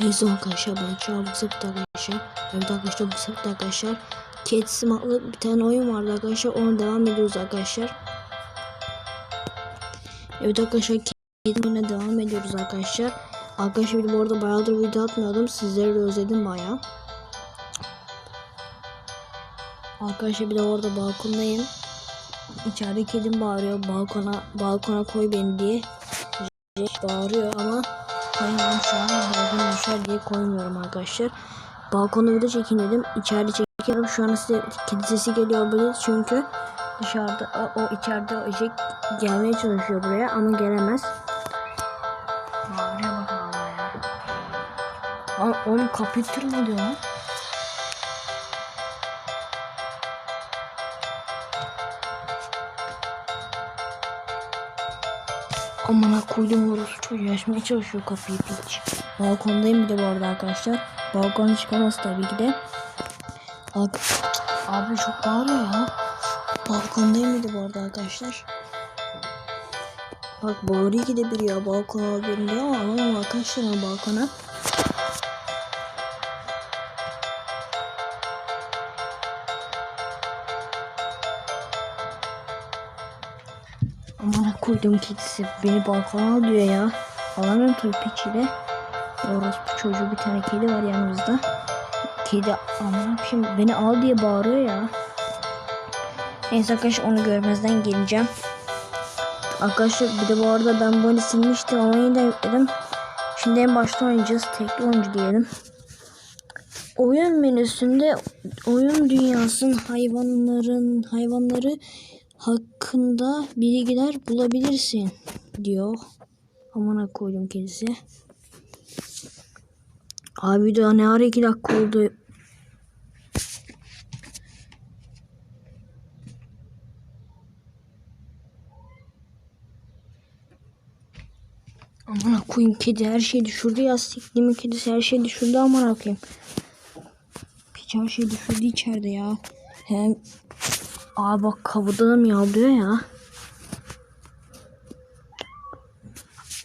Neyse arkadaşlar ben şu an bu arkadaşlar. Evet arkadaşlar sefer arkadaşlar. Cat adlı bir tane oyun vardı arkadaşlar. Ona devam ediyoruz arkadaşlar. Evet arkadaşlar oyuna devam ediyoruz arkadaşlar. Arkadaşlar bu arada bayağıdır video atmıyordum. Sizleri de özledim bayağı. Arkadaşlar bir de orada balkondayım. İçeride kedim bağırıyor. Balkona balkona koy beni diye. Bağırıyor ama koyamam şu an. Balkona düşer diye koymuyorum arkadaşlar. Balkonda video çekin dedim. Çekiyorum. Şu an size kedi sesi geliyor olabilir. Çünkü dışarıda o, o içeride o eşek gelmeye çalışıyor buraya ama gelemez. Bağırıyor bak hala ya. Ama onun kapıyı tırmalıyor lan. Amına koydum orası çocuğu açmaya çalışıyor kapıyı piç. Balkondayım bir de bu arada arkadaşlar. Balkona çıkamaz tabii ki de. Bak abi çok bağırıyor ya. Balkondayım bir de bu arada arkadaşlar. Bak bağırıyor ki de bir ya balkona bindi ama arkadaşlar balkona. Koydum kedisi beni balkona alıyor ya. Alamıyorum tabii piçiyle. Orospu çocuğu bir tane kedi var yanımızda. Kedi amına şimdi beni al diye bağırıyor ya. Neyse arkadaşlar onu görmezden geleceğim. Arkadaşlar bir de bu arada ben bunu silmiştim ama yeniden yükledim. Şimdi en başta oynayacağız. Tekli oyuncu diyelim. Oyun menüsünde oyun dünyasının hayvanların hayvanları hakkında bilgiler bulabilirsin diyor. Amına koydum kedisi. Abi daha ne ara iki dakika oldu. Amına koyayım kedi her şeyi düşürdü ya siklimin kedisi her şeyi düşürdü amına koyayım. Piç her şeyi düşürdü içeride ya. Hem Aa bak kapıda da miyavlıyor ya.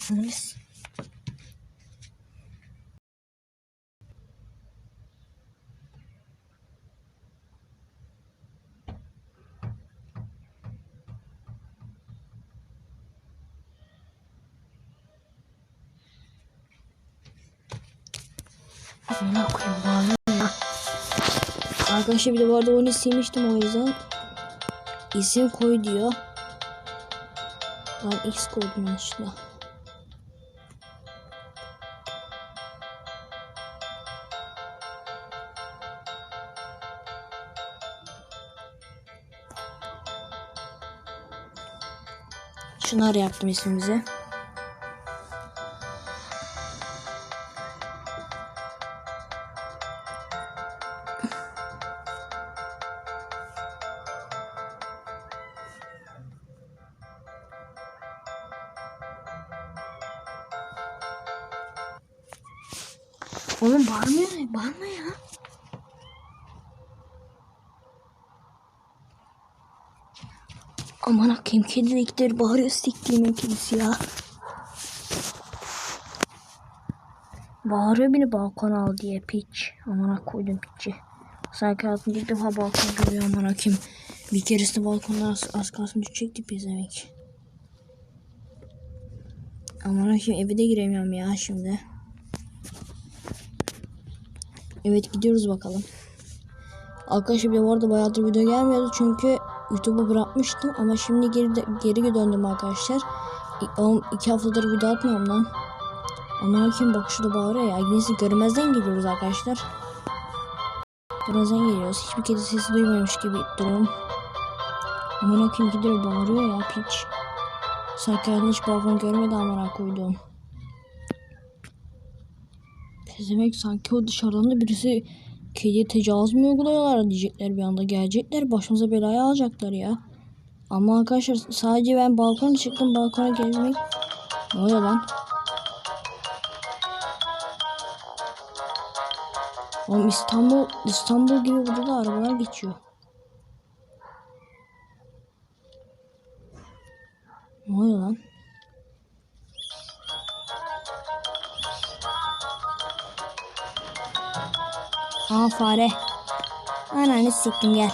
Neyse. Amına koyayım bağırıyor ya. Arkadaşlar bir de bu arada oyunu silmiştim o yüzden. İsim koy diyor. Ben X koydum yanlışlıkla. Şunlar yaptım ismimize. Oğlum bağırmıyor ne? Bağırma ya. Aman akıyım kediliktir bağırıyor siktiğimin kedisi ya. Bağırıyor beni balkon al diye piç. Aman koydum piçi. Sanki hayatımda ilk defa balkon görüyor aman akıyım. Bir keresinde balkondan az, az kalsın düşecekti pezevenk. Aman akıyım eve de giremiyorum ya şimdi. Evet gidiyoruz bakalım. Arkadaşlar bir arada bayağıdır video gelmiyordu çünkü YouTube'u bırakmıştım ama şimdi geri de, geri döndüm arkadaşlar. Oğlum iki haftadır video atmıyorum lan. Ama kim bak şurada bağırıyor ya. Neyse görmezden geliyoruz arkadaşlar. Görmezden geliyoruz. Hiçbir kedi sesi duymamış gibi durum. Aman kim gidiyor bağırıyor ya piç. Sanki hiç balkon görmedi amına koyduğum. Pezemek sanki o dışarıdan da birisi kediye tecavüz mü uyguluyorlar diyecekler bir anda. Gelecekler başımıza belayı alacaklar ya. Ama arkadaşlar sadece ben balkona çıktım balkona gezmek. Ne oluyor lan? Oğlum İstanbul, İstanbul gibi burada da arabalar geçiyor. Ne oluyor lan? Aa fare. Ananı siktim gel.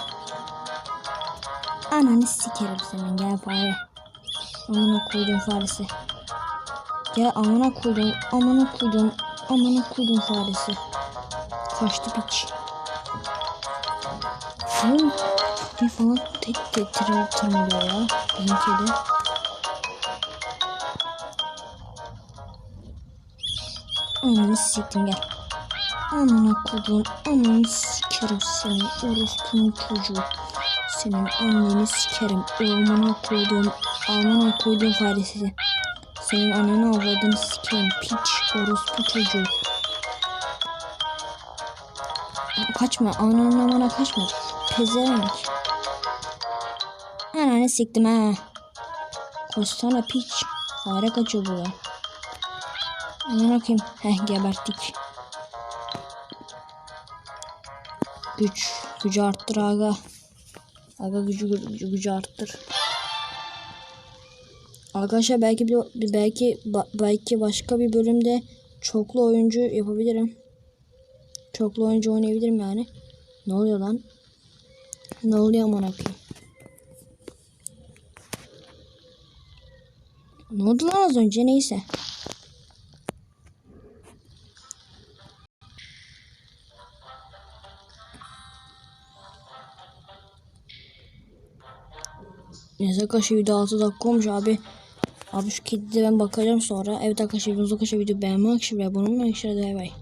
Ananı sikerim senin gel fare. Amına koydum faresi. Gel amına koydum. Amına koydum. Amına koydum faresi. Kaçtı piç. Oğlum bir falan tek tek tır tırmalıyor ya. Bizim kedi. Ananı siktim gel. Amına koydum. Ananı sikerim senin. Orospunun çocuğu. Senin anneni sikerim. Amına koydum. Amına koydum faresi. Senin ananı avradını sikerim. Piç. Orospu çocuğu. Kaçma. Ananın amına kaçma. Pezevenk. Ananı siktim ha. Koşsana piç. Fare kaçıyor buraya. Aman okuyayım. Heh geberttik. Güç. Gücü arttır aga. Aga gücü, gücü, gücü arttır. Arkadaşlar belki bir, belki belki başka bir bölümde çoklu oyuncu yapabilirim. Çoklu oyuncu oynayabilirim yani. Ne oluyor lan? Ne oluyor aman akıyım? Ne oldu lan az önce neyse. Neyse arkadaşlar video 6 dakika olmuş abi. Abi şu kedide ben bakacağım sonra. Evet arkadaşlar videomuzu arkadaşlar video beğenmek için ve abone olmayı unutmayın. Bay bay.